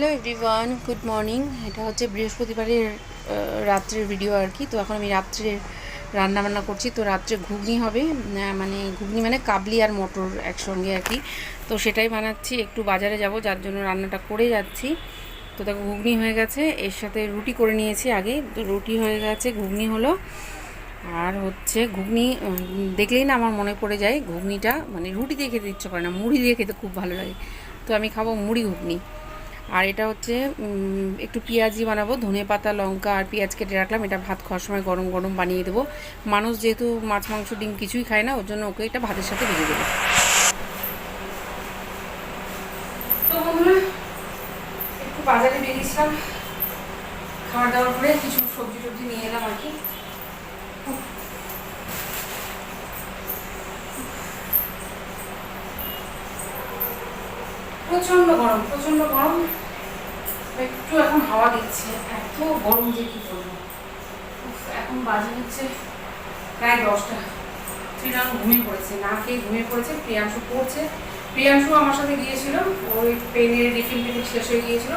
Hello everyone, good morning. এটা হচ্ছে বৃহস্পতিবারের রাত্রের ভিডিও আর কি। তো এখন আমি রাত্রে রান্না বান্না করছি। তো রাত্রে ঘুগনি হবে মানে ঘুগনি মানে কাবলি আর মটর একসঙ্গে আর কি। তো সেটাই বানাচ্ছি। একটু বাজারে যাব, যার জন্য রান্নাটা করে যাচ্ছি। তো দেখো, ঘুগনি হয়ে গেছে। এর সাথে রুটি করে নিয়েছি আগে। তো রুটি হয়ে গেছে, ঘুগনি হলো। আর হচ্ছে ঘুগনি দেখলেই না আমার মনে পড়ে যায় ঘুগনিটা। মানে রুটি দিয়ে খেতে ইচ্ছে করে না, মুড়ি দিয়ে খেতে খুব ভালো লাগে। তো আমি খাব মুড়ি ঘুগনি। আর এটা হচ্ছে একটু পেঁয়াজি বানাবো, ধনে পাতা, লঙ্কা আর পেঁয়াজ কেটে রাখলাম। এটা ভাত খাওয়ার সময় গরম গরম বানিয়ে দেবো। মানুষ যেহেতু মাছ, মাংস, ডিম কিছুই খায় না, ওর জন্য ওকে এটা ভাতের সাথে ভেজে দেবো। বাজারে বেরিয়েছিলাম। খাওয়া দাওয়ার কিছু সবজি টবজি নিয়ে এলাম আর কি। গরম প্রচণ্ড গরম। একটু এখন হাওয়া দিচ্ছে, এত গরম যে কি করব এখন বাজে হচ্ছে প্রায় দশটা। শ্রীরাম ঘুমিয়ে পড়েছে, না খেয়ে ঘুমিয়ে পড়েছে, প্রিয়াংশু পড়ছে। প্রিয়াংশু আমার সাথে গিয়েছিল ওই পেনের রিফিল টিফিল শেষ হয়ে গিয়েছিল,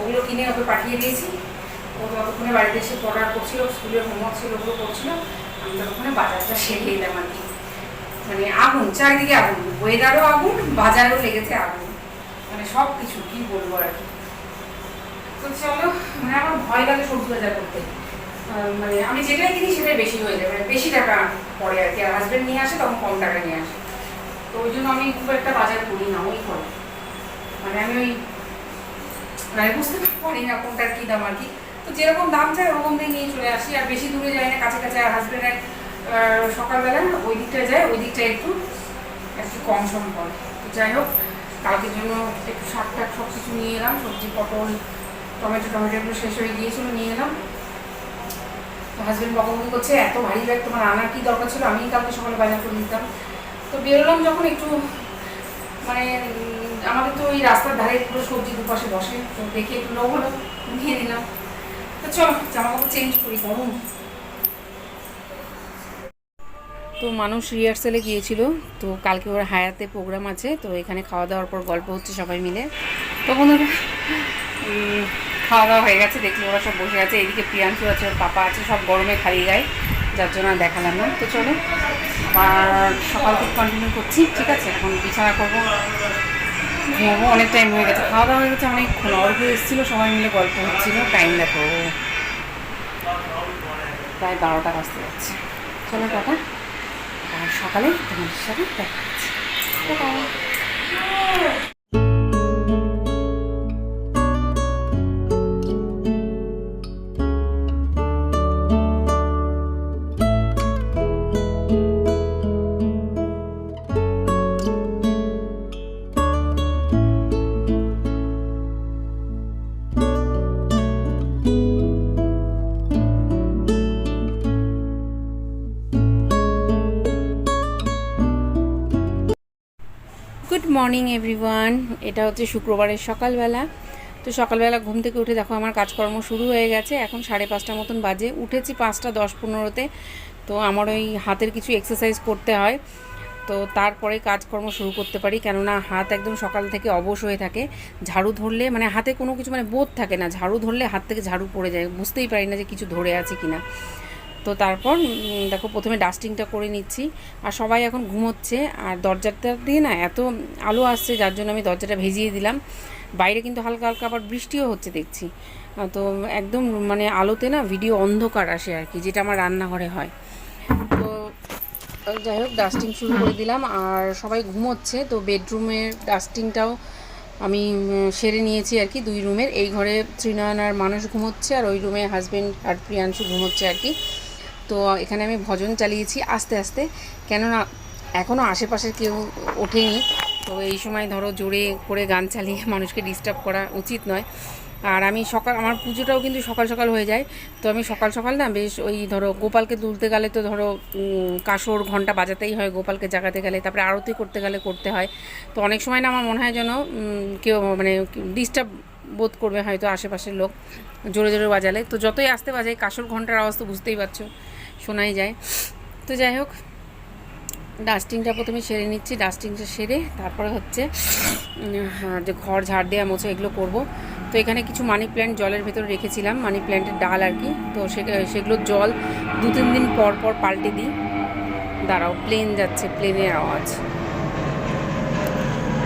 ওগুলো কিনে ওকে পাঠিয়ে দিয়েছি। ও ততক্ষণে বাড়িতে এসে পড়া করছিল স্কুলের হোমওয়ার্ক ছিল, ওগুলো করছিল। আমি ততক্ষণে বাজারটা সেরে এলাম আর কি। মানে আগুন, চারিদিকে আগুন ওয়েদারও আগুন, বাজারও লেগেছে আগুন। মানে সব কিছু কি বলব আর কি। তো চলো মানে আমার ভয় লাগে সবজি বাজার করতে। মানে আমি যেটাই কিনি সেটাই বেশি হয়ে যাবে মানে বেশি টাকা পড়ে আর কি। আর হাজবেন্ড নিয়ে আসে, তখন কম টাকা নিয়ে আসে। তো ওই জন্য আমি খুব একটা বাজার করি না, ওই করে। মানে আমি ওই মানে বুঝতে পারি না কোনটার কী দাম আর কি। তো যেরকম দাম চাই, ওরকম দিয়ে নিয়ে চলে আসি। আর বেশি দূরে যাই না, কাছে কাছে আর হাজবেন্ডের সকালবেলা ওই দিকটায় যায়, ওই দিকটা একটু একটু কম সম তো যাই হোক, কালকের জন্য একটু শাক টাক সব কিছু নিয়ে এলাম, সবজি, পটল টমেটো টমেটো এগুলো শেষ হয়ে গিয়েছিল, নিয়ে এলাম। তো হাজবেন্ড বকাবকি করছে, এত ভারী ব্যাগ তোমার আনার কি দরকার ছিল? আমি কালকে সকালে বাজার করে দিতাম তো বেরোলাম যখন একটু মানে আমাদের তো ওই রাস্তার ধারে পুরো সবজি দুপাশে বসে, তো দেখে একটু লোভ হলো, নিয়ে নিলাম। তো চলো জামা কাপড় চেঞ্জ করি, গরম। তো মানুষ রিহার্সেলে গিয়েছিল, তো কালকে ওর হায়াতে প্রোগ্রাম আছে, তো এখানে খাওয়া দাওয়ার পর গল্প হচ্ছে সবাই মিলে। তো বন্ধুরা খাওয়া দাওয়া হয়ে গেছে, দেখলে ওরা সব বসে আছে এদিকে প্রিয়াংশু আছে, ওর পাপা আছে, সব গরমে খালি গায়ে, যার জন্য আর দেখালাম না। তো চলো আর সকাল থেকে কন্টিনিউ করছি, ঠিক আছে? এখন বিছানা করব, ঘুমাবো, অনেক টাইম হয়ে গেছে। খাওয়া দাওয়া হয়ে গেছে, অনেকক্ষণ অল্প এসেছিল, সবাই মিলে গল্প হচ্ছিল টাইম দেখো। প্রায় বারোটা বাজতে যাচ্ছে। চলো টাটা। আর সকালে তোমাদের সাথে দেখা হচ্ছে। Morning, everyone. এটা হচ্ছে শুক্রবারের সকালবেলা। তো সকালবেলা ঘুম থেকে উঠে দেখো আমার কাজকর্ম শুরু হয়ে গেছে। এখন সাড়ে পাঁচটার মতন বাজে। উঠেছি পাঁচটা দশ পনেরোতে। তো আমার ওই হাতের কিছু এক্সারসাইজ করতে হয়। তো তারপরে কাজকর্ম শুরু করতে পারি। কেননা হাত একদম সকাল থেকে অবশ হয়ে থাকে। ঝাড়ু ধরলে মানে হাতে কোনো কিছু মানে বোধ থাকে না। ঝাড়ু ধরলে হাত থেকে ঝাড়ু পড়ে যায়। বুঝতেই পারি না যে কিছু ধরে আছে কিনা। তো তারপর দেখো প্রথমে ডাস্টিংটা করে নিচ্ছি। আর সবাই এখন ঘুমোচ্ছে, আর দরজাটা দিয়ে না এত আলো আসছে, যার জন্য আমি দরজাটা ভেজিয়ে দিলাম। বাইরে কিন্তু হালকা হালকা আবার বৃষ্টিও হচ্ছে দেখছি। তো একদম মানে আলোতে না ভিডিও অন্ধকার আসে আর কি, যেটা আমার রান্নাঘরে হয়। তো যাই হোক ডাস্টিং শুরু করে দিলাম, আর সবাই ঘুমোচ্ছে, তো বেডরুমের ডাস্টিংটাও আমি সেরে নিয়েছি আর কি দুই রুমের এই ঘরে ত্রিনয়ন আর মানুষ ঘুমোচ্ছে, আর ওই রুমে হাজবেন্ড আর প্রিয়াংশু ঘুমোচ্ছে আর কি। তো এখানে আমি ভজন চালিয়েছি আস্তে আস্তে। কেননা এখনও আশেপাশের কেউ ওঠেনি। তো এই সময় ধরো জোরে করে গান চালিয়ে মানুষকে ডিস্টার্ব করা উচিত নয়। আর আমি সকাল, আমার পুজোটাও কিন্তু সকাল সকাল হয়ে যায়। তো আমি সকাল সকাল না বেশ ওই ধরো গোপালকে তুলতে গেলে তো ধরো কাসর ঘণ্টা বাজাতেই হয় গোপালকে জাগাতে গেলে, তারপরে আরতি করতে গেলে করতে হয়। তো অনেক সময় না আমার মনে হয় যেন কেউ মানে ডিস্টার্ব বোধ করবে হয়তো আশেপাশের লোক জোরে জোরে বাজালে। তো যতই আসতে বাজায় কাসর ঘণ্টার আওয়াজ তো বুঝতেই পারছ, শোনাই যায়। তো যাই হোক, ডাস্টিংটা প্রথমে সেরে নিচ্ছি, ডাস্টিংটা সেরে তারপরে হচ্ছে যে ঘর ঝাড় দেওয়া মোছা এগুলো করব। তো এখানে কিছু মানি প্ল্যান্ট জলের ভেতরে রেখেছিলাম মানি প্ল্যান্টের ডাল আর কি। তো সেগুলোর জল দু তিন দিন পর পর পাল্টে দিই। দাঁড়াও প্লেন যাচ্ছে প্লেনের আওয়াজ।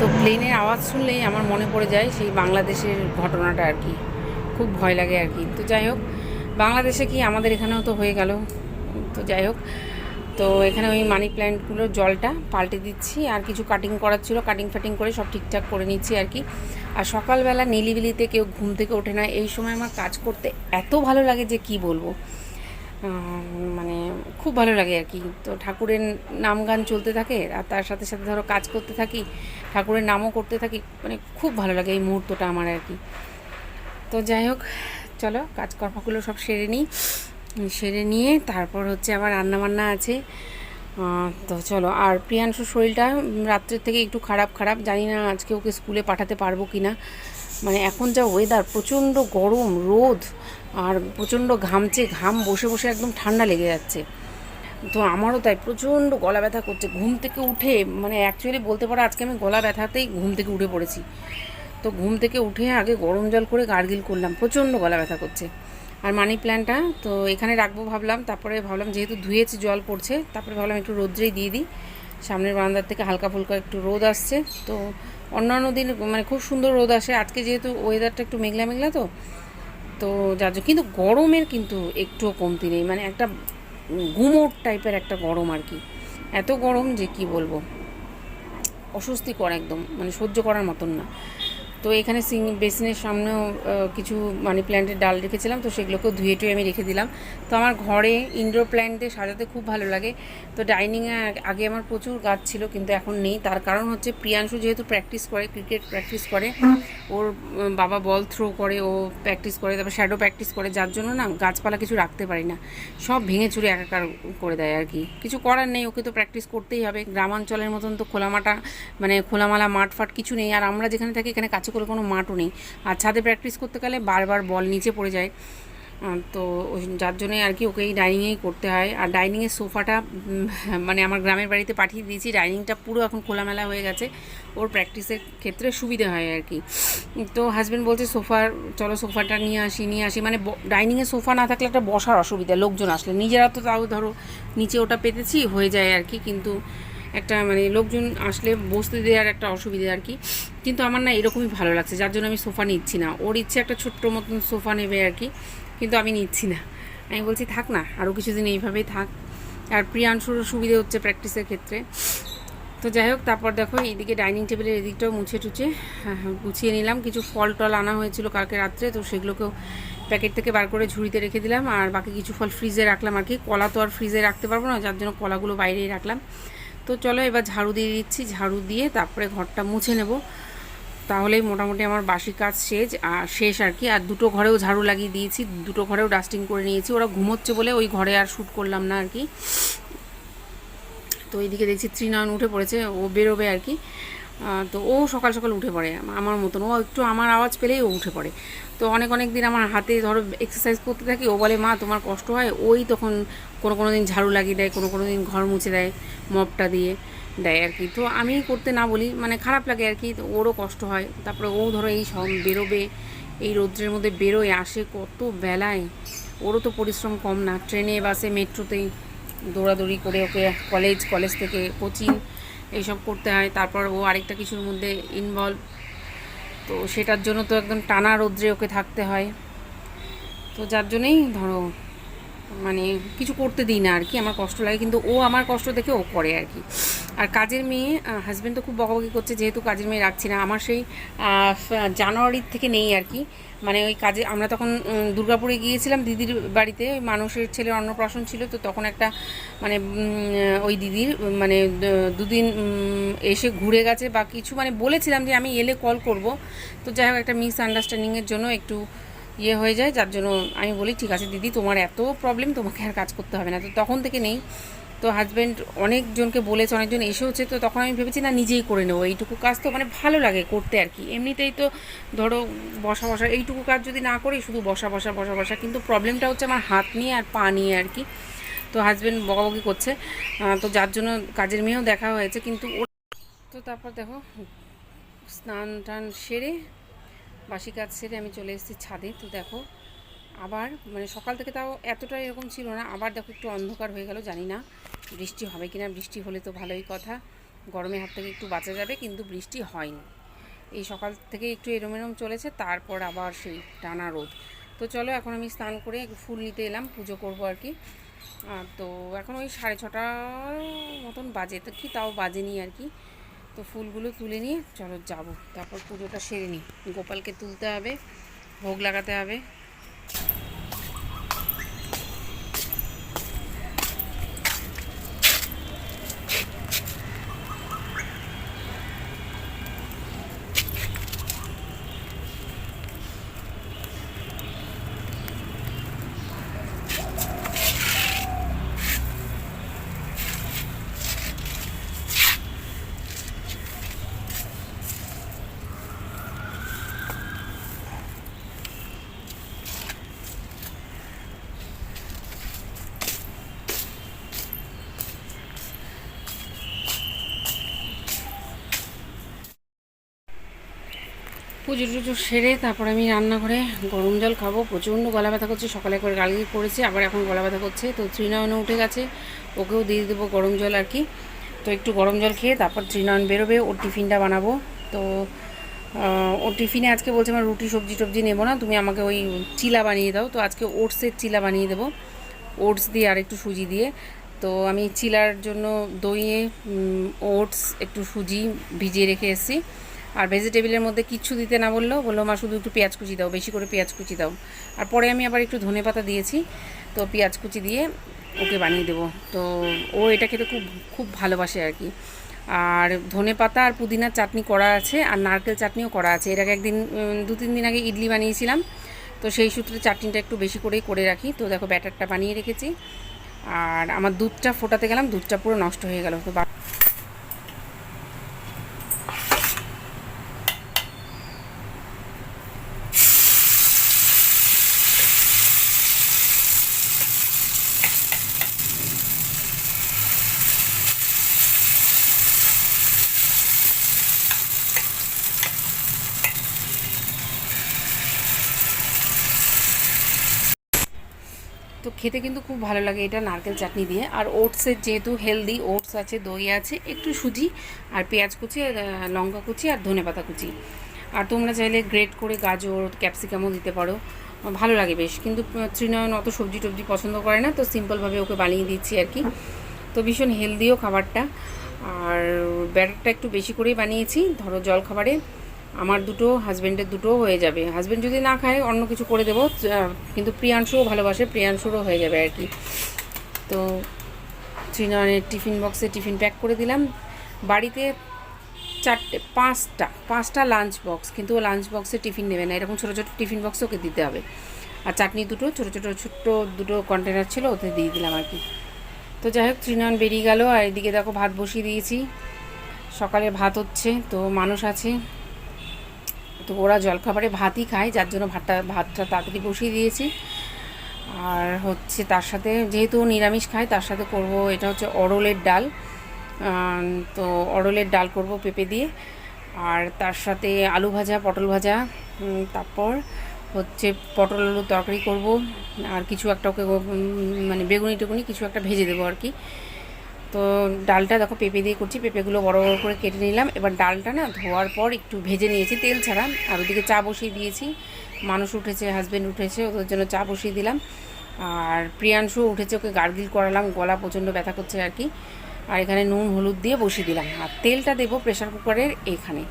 তো প্লেনের আওয়াজ শুনলেই আমার মনে পড়ে যায় সেই বাংলাদেশের ঘটনাটা আর কি। খুব ভয় লাগে আর কি। তো যাই হোক, বাংলাদেশে কি আমাদের এখানেও তো হয়ে গেল। তো যাই হোক, তো এখানে ওই মানি প্ল্যান্টগুলোর জলটা পাল্টে দিচ্ছি। আর কিছু কাটিং করার ছিল কাটিং ফাটিং করে সব ঠিকঠাক করে নিচ্ছি আর কি। আর সকালবেলা নিলিবিলিতে কেউ ঘুম থেকে ওঠে না। এই সময় আমার কাজ করতে এত ভালো লাগে যে কি বলব? মানে খুব ভালো লাগে আর কি। তো ঠাকুরের নাম গান চলতে থাকে আর তার সাথে সাথে ধরো কাজ করতে থাকি, ঠাকুরের নামও করতে থাকি মানে খুব ভালো লাগে এই মুহূর্তটা আমার আর কি। তো যাই হোক, চলো কাজকর্মগুলো সব সেরে নিই। সেরে নিয়ে তারপর হচ্ছে আবার রান্নাবান্না আছে। তো চলো, আর প্রিয়াংশুর শরীরটা রাত্রের থেকে একটু খারাপ খারাপ, জানি না আজকে ওকে স্কুলে পাঠাতে পারব কি না মানে এখন যা ওয়েদার প্রচণ্ড গরম, রোদ আর প্রচণ্ড ঘামছে, ঘাম বসে বসে একদম ঠান্ডা লেগে যাচ্ছে। তো আমারও তাই প্রচণ্ড গলা ব্যথা করছে। ঘুম থেকে উঠে মানে অ্যাকচুয়ালি বলতে পারো আজকে আমি গলা ব্যথাতেই ঘুম থেকে উঠে পড়েছি। তো ঘুম থেকে উঠে আগে গরম জল করে গার্গিল করলাম, প্রচণ্ড গলা ব্যথা করছে। আর মানি প্ল্যান্টটা, তো এখানে রাখব ভাবলাম, তারপরে ভাবলাম যেহেতু ধুয়েছি, জল পড়ছে, তারপরে ভাবলাম একটু রোদ্রেই দিয়ে দিই। সামনের বারান্দার থেকে হালকা ফুলকা একটু রোদ আসছে। তো অন্যান্য দিন মানে খুব সুন্দর রোদ আসে। আজকে যেহেতু ওয়েদারটা একটু মেঘলা মেঘলা তো তো যার জন্য কিন্তু গরমের কিন্তু একটুও কমতি নেই। মানে একটা গুমোট টাইপের একটা গরম আর কি। এত গরম যে কি বলব? অস্বস্তিকর একদম। মানে সহ্য করার মতন না। তো এখানে সিং বেসিনের সামনেও কিছু মানি প্ল্যান্টের ডাল রেখেছিলাম, তো সেগুলোকেও ধুয়ে টুয়ে আমি রেখে দিলাম। তো আমার ঘরে ইনডোর প্ল্যান্ট সাজাতে খুব ভালো লাগে। তো ডাইনিংয়ে আগে আমার প্রচুর গাছ ছিল, কিন্তু এখন নেই। তার কারণ হচ্ছে প্রিয়াংশু যেহেতু প্র্যাকটিস করে ক্রিকেট প্র্যাকটিস করে, ওর বাবা বল থ্রো করে, ও প্র্যাকটিস করে, তারপর শ্যাডো প্র্যাকটিস করে, যার জন্য না গাছপালা কিছু রাখতে পারি না। সব ভেঙে চুরে একাকার করে দেয় আর কি। কিছু করার নেই, ওকে তো প্র্যাকটিস করতেই হবে। গ্রামাঞ্চলের মতন তো খোলামাটা মানে খোলামালা, মাঠ ফাট কিছু নেই। আর আমরা যেখানে থাকি, এখানে কাছে করে কোনো মাঠও নেই। আর ছাদে প্র্যাকটিস করতে গেলে বারবার বল নিচে পড়ে যায়। তো যার জন্যে আর কি ওকে এই ডাইনিংয়েই করতে হয়। আর ডাইনিংয়ের সোফাটা মানে আমার গ্রামের বাড়িতে পাঠিয়ে দিয়েছি। ডাইনিংটা পুরো এখন খোলামেলা হয়ে গেছে। ওর প্র্যাকটিসের ক্ষেত্রে সুবিধে হয় আর কি। তো হাজব্যান্ড বলছে, সোফার, চলো সোফাটা নিয়ে আসি নিয়ে আসি। মানে ডাইনিংয়ে সোফা না থাকলে একটা বসার অসুবিধা। লোকজন আসলে নিজেরা তো তাও ধরো, নিচে ওটা পেতেছি, হয়ে যায় আর কি। কিন্তু একটা মানে লোকজন আসলে বসতে দেওয়ার একটা অসুবিধা আর কি। কিন্তু আমার না এরকমই ভালো লাগছে যার জন্য আমি সোফা নিচ্ছি না। ওর ইচ্ছে একটা ছোট্ট মতন সোফা নেবে আর কি কিন্তু আমি নিচ্ছি না। আমি বলছি থাক না আরও কিছুদিন এইভাবেই থাক। আর প্রিয়াংশুরও সুবিধে হচ্ছে প্র্যাকটিসের ক্ষেত্রে। তো যাই হোক তারপর দেখো এইদিকে ডাইনিং টেবিলের এদিকটাও মুছে টুছে হ্যাঁ, হ্যাঁ, গুছিয়ে নিলাম। কিছু ফল টল আনা হয়েছিল কালকে রাত্রে তো সেগুলোকেও প্যাকেট থেকে বার করে ঝুড়িতে রেখে দিলাম। আর বাকি কিছু ফল ফ্রিজে রাখলাম আর কি। কলা তো আর ফ্রিজে রাখতে পারব না যার জন্য কলাগুলো বাইরেই রাখলাম। তো চলো এবার ঝাড়ু দিয়ে দিচ্ছি, ঝাড়ু দিয়ে তারপরে ঘরটা মুছে নেব। তাহলেই মোটামুটি আমার বাসি কাজ শেষ, আর শেষ আর কি। আর দুটো ঘরেও ঝাড়ু লাগিয়ে দিয়েছি, দুটো ঘরেও ডাস্টিং করে নিয়েছি। ওরা ঘুমোচ্ছে বলে ওই ঘরে আর শ্যুট করলাম না আর কি। তো এইদিকে দেখছি ত্রিনয়ন উঠে পড়েছে, ও বেরোবে আর কি। তো ও সকাল সকাল উঠে পড়ে আমার মতন। ও একটু আমার আওয়াজ পেলেই ও উঠে পড়ে। তো অনেক অনেক দিন আমার হাতে ধরো এক্সারসাইজ করতে থাকি, ও বলে, মা, তোমার কষ্ট হয়? ওই তখন কোনো কোনো দিন ঝাড়ু লাগিয়ে দেয়, কোনো কোনো দিন ঘর মুছে দেয়, মপটা দিয়ে দেয় আর কি। তো আমি করতে না বলি মানে খারাপ লাগে আর কি, তো ওরও কষ্ট হয়। তারপরে ও ধরো এই সব বেরোবে, এই রৌদ্রের মধ্যে বেরোয়, আসে কত বেলায়। ওরও তো পরিশ্রম কম না। ট্রেনে, বাসে, মেট্রোতেই দৌড়াদৌড়ি করে ওকে কলেজ কলেজ থেকে কোচিং এইসব করতে হয়। তারপর ও আরেকটা কিছুর মধ্যে ইনভলভ তো সেটার জন্য তো একদম টানা রৌদ্রে ওকে থাকতে হয়। তো যার জন্যেই ধরো মানে কিছু করতে দিই না আর কি, আমার কষ্ট লাগে। কিন্তু ও আমার কষ্ট দেখে ও করে আর কি। আর কাজের মেয়ে হাজব্যান্ড তো খুব বকাবকি করছে, যেহেতু কাজের মেয়ে রাখছি না। আমার সেই জানুয়ারির থেকে নেই আর কি। মানে ওই কাজে, আমরা তখন দুর্গাপুরে গিয়েছিলাম দিদির বাড়িতে ওই মানুষের ছেলের অন্নপ্রাশন ছিল, তো তখন একটা মানে ওই দিদির মানে দুদিন এসে ঘুরে গেছে বা কিছু মানে বলেছিলাম যে আমি এলে কল করব। তো যাই হোক, একটা মিস আন্ডারস্ট্যান্ডিংয়ের জন্য একটু ইয়ে হয়ে যায়, যার জন্য আমি বলি, ঠিক আছে দিদি, তোমার এত প্রবলেম তোমাকে আর কাজ করতে হবে না। তো তখন থেকে নেই। তো হাজব্যান্ড অনেকজনকে বলেছে অনেকজন এসেওছে তো তখন আমি ভেবেছি, না, নিজেই করে নেব। এইটুকু কাজ তো মানে ভালো লাগে করতে আর কি। এমনিতেই তো ধরো বসা বসা, এইটুকু কাজ যদি না করি, শুধু বসা বসা বসা বসা। কিন্তু প্রবলেমটা হচ্ছে আমার হাত নিয়ে আর পা নিয়ে আর কি। তো হাজব্যান্ড বকাবকি করছে। তো যার জন্য কাজের মেয়েও দেখা হয়েছে, কিন্তু তো তারপর দেখো, স্নান টান সেরে, বাসি কাজ সেরে আমি চলে এসেছি ছাদে। তো দেখো, আবার মানে সকাল থেকে তাও এতটা এরকম ছিল না, আবার দেখো একটু অন্ধকার হয়ে গেল, জানি না। বৃষ্টি হবে কি না বৃষ্টি হলে তো ভালোই কথা। গরমের হাত থেকে একটু বাঁচা যাবে, কিন্তু বৃষ্টি হয়নি। এই সকাল থেকে একটু এরম এরম চলেছে, তারপর আবার সেই টানা রোদ। তো চলো, এখন আমি স্নান করে ফুল নিতে এলাম, পুজো করব আর কি। তো এখন ওই সাড়ে ছটার মতন বাজে, তো কি তাও বাজেনি আর কি। তো ফুলগুলো তুলে নিয়ে চলো যাব। তারপর পুজোটা সেরে নিই। গোপালকে তুলতে হবে, ভোগ লাগাতে হবে। পুজো টুজো সেরে তারপর আমি রান্নাঘরে গরম জল খাব, প্রচণ্ড গলা ব্যথা করছে, সকালে করে গালি পড়েছে, আবার এখন গলা ব্যথা করছে। তো ত্রিনয়নও উঠে গেছে, ওকেও দিয়ে দেবো গরম জল আর কি। তো একটু গরম জল খেয়ে তারপর ত্রিনয়ন বেরোবে, ওর টিফিনটা বানাবো। তো ওর টিফিনে আজকে বলছে আমার রুটি, সবজি টবজি নেব না, তুমি আমাকে ওই চিলা বানিয়ে দাও। তো আজকে ওটসের চিলা বানিয়ে দেবো, ওটস দিয়ে আর একটু সুজি দিয়ে। তো আমি চিলার জন্য দইয়ে ওটস, একটু সুজি ভিজিয়ে রেখে এসেছি। আর ভেজিটেবিলের মধ্যে কিচ্ছু দিতে না বলল বলল, মা, শুধু একটু পেঁয়াজ কুচি দাও, বেশি করে পেঁয়াজ কুচি দাও। আর পরে আমি আবার একটু ধনে পাতা দিয়েছি, তো পেঁয়াজ কুচি দিয়ে ওকে বানিয়ে দেবো। তো ও এটা খেতে খুব খুব ভালোবাসে আর কি। আর ধনে পাতা আর পুদিনার চাটনি করা আছে, আর নারকেল চাটনিও করা আছে। এর আগে একদিন দু, তিন দিন আগে ইডলি বানিয়েছিলাম, তো সেই সূত্রে চাটনিটা একটু বেশি করেই করে রাখি। তো দেখো, ব্যাটারটা বানিয়ে রেখেছি। আর আমার দুধটা ফোটাতে গেলাম, দুধটা পুরো নষ্ট হয়ে গেল। তো তো খেতে কিন্তু খুব ভালো লাগে এটা নারকেল চাটনি দিয়ে। আর ওটসের যেহেতু হেলদি ওটস আছে, দই আছে, একটু সুজি আর পেঁয়াজ কুচি, আর লঙ্কা কুচি আর ধনে পাতা কুচি। আর তোমরা চাইলে গ্রেট করে গাজর ক্যাপসিকামও দিতে পারো। ভালো লাগে বেশ। কিন্তু ত্রিনয়ন অত সবজি টবজি পছন্দ করে না, তো সিম্পলভাবে ওকে বানিয়ে দিচ্ছি আর কি। তো ভীষণ হেলদিও খাবারটা। আর ব্যাটারটা একটু বেশি করেই বানিয়েছি। ধরো জল খাবারে আমার দুটো হাজব্যান্ডের দুটো হয়ে যাবে। হাজব্যান্ড যদি না খায়, অন্য কিছু করে দেবো। কিন্তু প্রিয়াংশুও ভালোবাসে, প্রিয়াংশুরও হয়ে যাবে আর কি। তো ত্রিনয়নের টিফিন বক্সে টিফিন প্যাক করে দিলাম। বাড়িতে চারটে, পাঁচটা পাঁচটা লাঞ্চ বক্স কিন্তু ও লাঞ্চ বক্সে টিফিন নেবে না। এরকম ছোটো ছোটো টিফিন বক্স ওকে দিতে হবে। আর চাটনি দুটো, ছোটো ছোটো, ছোট্ট দুটো কন্টেনার ছিল, ওতে দিয়ে দিলাম আর কি। তো যাই হোক, ত্রিনয়ন বেরিয়ে গেল। আর এদিকে দেখো, ভাত বসিয়ে দিয়েছি। সকালে ভাত হচ্ছে, তো মানুষ আছে। তো ওরা জলখাবারে ভাতই খায়, যার জন্য ভাতটা ভাতটা তাড়াতাড়ি বসিয়ে দিয়েছি। আর হচ্ছে তার সাথে যেহেতু নিরামিষ খায়, তার সাথে করব এটা হচ্ছে অরলের ডাল। তো অরলের ডাল করব পেঁপে দিয়ে। আর তার সাথে আলু ভাজা, পটল ভাজা তারপর হচ্ছে পটল আলুর তরকারি করব। আর কিছু একটা ওকে মানে বেগুনি টেগুনি কিছু একটা ভেজে দেবো আর কি। তো ডালটা দেখো পেঁপে দিয়ে করছি, পেঁপেগুলো বড় বড় করে কেটে নিলাম। এবার ডালটা না ধোয়ার পর একটু ভেজে নিয়েছি, তেল ছাড়া। আর ওদিকে চা বসিয়ে দিয়েছি। মানুষ উঠেছে হাজব্যান্ড উঠেছে, ওদের জন্য চা বসিয়ে দিলাম। আর প্রিয়াংশু উঠেছে, ওকে গার্গিল করালাম, গলা প্রচণ্ড ব্যথা করছে আর কি। আর এখানে নুন, হলুদ দিয়ে বসিয়ে দিলাম। আর তেলটা দেবো প্রেশার কুকারের এখানে।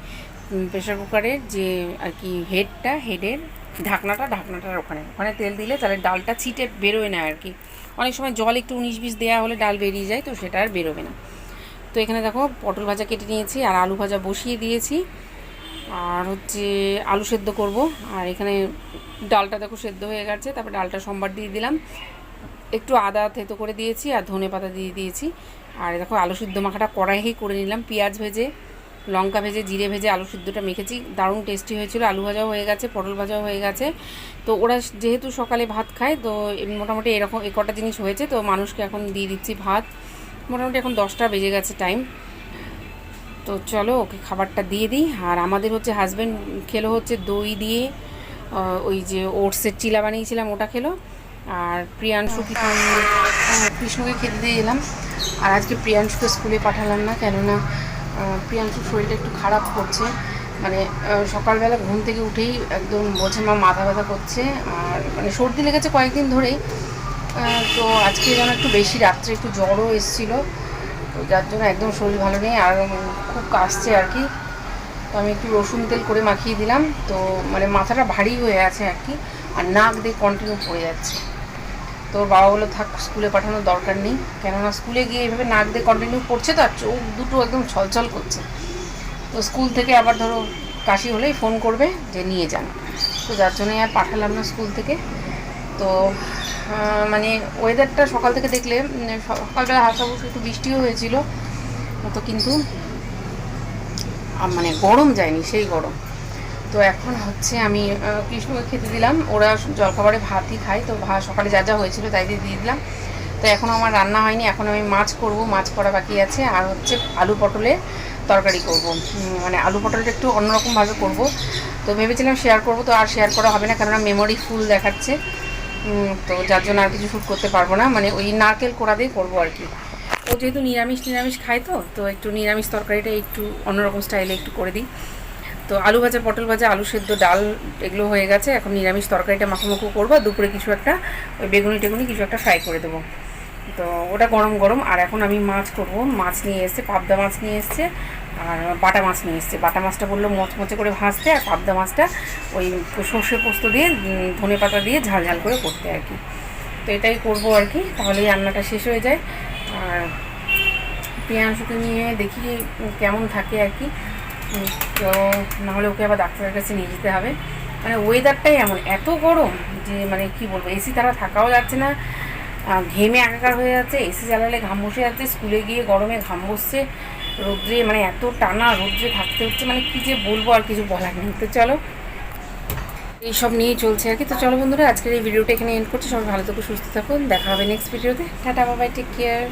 প্রেশার কুকারের যে আর কি হেডটা হেডের ঢাকনাটা, ঢাকনাটার ওখানে। ওখানে তেল দিলে তাহলে ডালটা ছিটে বেরোয় না আর কি। অনেক সময় জল একটু উনিশ বিশ দেওয়া হলে ডাল বেরিয়ে যায়, তো সেটা আর বেরোবে না। তো এখানে দেখো পটল ভাজা কেটে নিয়েছি আর আলু ভাজা বসিয়ে দিয়েছি। আর হচ্ছে আলু সেদ্ধ করব। আর এখানে ডালটা দেখো সেদ্ধ হয়ে গেছে, তারপর ডালটা সোমবার দিয়ে দিলাম। একটু আদা থেতো করে দিয়েছি আর ধনে পাতা দিয়ে দিয়েছি। আর দেখো আলু সিদ্ধ মাখাটা কড়াইয়েই করে নিলাম, পেঁয়াজ ভেজে। লঙ্কা ভেজে, জিরে ভেজে, আলু সিদ্ধটা মেখেছি। দারুণ টেস্টি হয়েছিল। আলু ভাজাও হয়ে গেছে, পটল ভাজাও হয়ে গেছে। তো ওরা যেহেতু সকালে ভাত খায়, তো মোটামুটি এরকম এ কটা জিনিস হয়েছে। তো মানুষকে এখন দিয়ে দিচ্ছি ভাত। মোটামুটি এখন দশটা বেজে গেছে টাইম তো চলো ওকে খাবারটা দিয়ে দিই। আর আমাদের হচ্ছে হাজব্যান্ড খেলো হচ্ছে দই দিয়ে ওই যে ওটসের চিলা বানিয়েছিলাম, ওটা খেলো। আর প্রিয়াংশু কৃষ্ণকে খেতে দিয়ে এলাম। আর আজকে প্রিয়াংশুকে স্কুলে পাঠালাম না, কেননা প্রিয়াংশুর শরীরটা একটু খারাপ করছে। মানে সকালবেলা ঘুম থেকে উঠেই একদম বলছে, মা, মাথা ব্যথা করছে। আর মানে সর্দি লেগেছে কয়েকদিন ধরেই। তো আজকে যেন একটু বেশি রাত্রে একটু জ্বরও এসেছিল। তো যার জন্য একদম শরীর ভালো নেই। আর খুব কাশছে আর কি। তো আমি একটু রসুন তেল করে মাখিয়ে দিলাম। তো মানে মাথাটা ভারী হয়ে আছে আর কি। আর নাক দিয়ে কন্টিনিউ পড়ে যাচ্ছে। তো ওর বাবা বলে থাক, স্কুলে পাঠানোর দরকার নেই। কেননা স্কুলে গিয়ে এভাবে নাক দিয়ে কন্টিনিউ করছে তো আর চোখ দুটো একদম ছলছল করছে। তো স্কুল থেকে আবার ধরো কাশি হলেই ফোন করবে যে নিয়ে যান। তো যার জন্যই আর পাঠালাম না স্কুল থেকে। তো মানে ওয়েদারটা সকাল থেকে দেখলে সকালবেলা হালকা একটু বৃষ্টিও হয়েছিল। তো কিন্তু মানে গরম যায়নি, সেই গরম। তো এখন হচ্ছে আমি কৃষ্ণকে খেতে দিলাম। ওরা জলখাবারে ভাতই খায়, তো ভাত সকালে যা যা হয়েছিল তাই দিয়ে দিয়ে দিলাম। তো এখন আমার রান্না হয়নি, এখন আমি মাছ করব, মাছ করা বাকি আছে। আর হচ্ছে আলু পটলের তরকারি করব। মানে আলু পটলটা একটু অন্যরকমভাবে করব। তো ভেবেছিলাম শেয়ার করব, তো আর শেয়ার করা হবে না, কেননা মেমোরি ফুল দেখাচ্ছে। তো যার জন্য আর কিছু শ্যুট করতে পারব না। মানে ওই নারকেল কোড়া দিয়ে করব আর কি। ও যেহেতু নিরামিষ নিরামিষ খায় তো তো একটু নিরামিষ তরকারিটা একটু অন্যরকম স্টাইলে একটু করে দিই। তো আলু ভাজা, পটল ভাজা, আলু সেদ্ধ, ডাল এগুলো হয়ে গেছে। এখন নিরামিষ তরকারিটা মাখো করব। দুপুরে কিছু একটা ওই বেগুনি টেগুনি কিছু একটা ফ্রাই করে দেবো। তো ওটা গরম গরম। আর এখন আমি মাছ করব। মাছ নিয়ে এসছে, পাবদা মাছ নিয়ে এসছে, আর বাটা মাছ নিয়ে এসছে। বাটা মাছটা বলল মচমচে করে ভাজতে, আর পাবদা মাছটা ওই সর্ষে পোস্ত দিয়ে ধনে পাতা দিয়ে ঝাল ঝাল করে করতে আর কি। তো এটাই করব আর কি। তাহলেই রান্নাটা শেষ হয়ে যায়। আর প্রিয়াংশুকে নিয়ে দেখি কেমন থাকে আর কি। তো নাহলে ওকে আবার ডাক্তারের কাছে নিয়ে যেতে হবে। মানে ওয়েদারটাই এমন, এত গরম যে মানে কি বলব এসি তারা থাকাও যাচ্ছে না। ঘেমে একাকার হয়ে যাচ্ছে এসি চালালে ঘাম বসে যাচ্ছে, স্কুলে গিয়ে গরমে ঘাম বসছে, রোদ্রে মানে এত টানা রোদ্রে থাকতে হচ্ছে মানে কি যে বলব আর কিছু বলার নেই। তো চলো, এইসব নিয়ে চলছে আর কি। তো চলো বন্ধুরা, আজকের এই ভিডিওটা এখানে এন্ড করছি। সবাই ভালো থাকো, সুস্থ থাকুন দেখা হবে নেক্সট ভিডিওতে টাটা বাবাই টেক কেয়ার